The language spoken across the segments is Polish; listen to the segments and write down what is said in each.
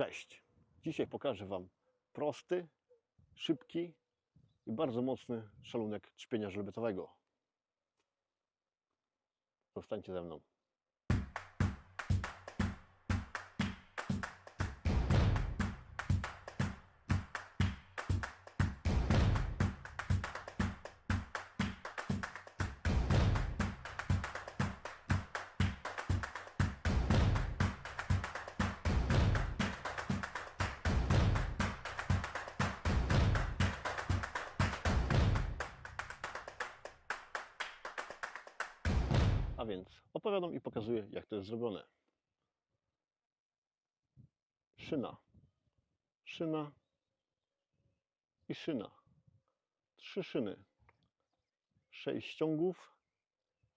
Cześć! Dzisiaj pokażę Wam prosty, szybki i bardzo mocny szalunek trzpienia żelbetowego. Zostańcie ze mną. A więc opowiadam i pokazuję, jak to jest zrobione. Szyna, szyna i szyna. Trzy szyny. Sześć ściągów.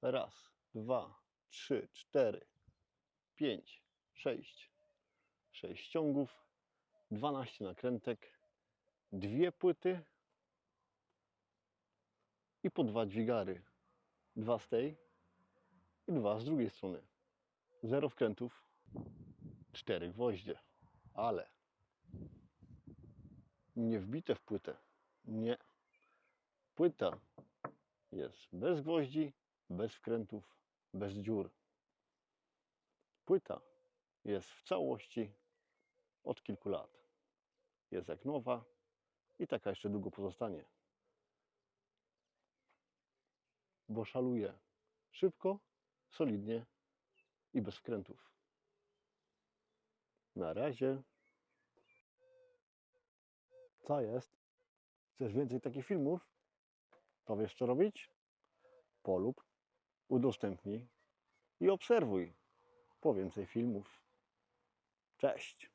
Raz, dwa, trzy, cztery, pięć, sześć. Sześć ściągów. Dwanaście nakrętek. Dwie płyty i po dwa dźwigary. Dwa z tej i dwa z drugiej strony. Zero wkrętów, cztery gwoździe, ale nie wbite w płytę. Nie. Płyta jest bez gwoździ, bez wkrętów, bez dziur. Płyta jest w całości od kilku lat. Jest jak nowa i taka jeszcze długo pozostanie. Bo szaluje szybko, solidnie i bez wkrętów. Na razie. Co jest? Chcesz więcej takich filmów? To wiesz co robić? Polub, udostępnij i obserwuj po więcej filmów. Cześć!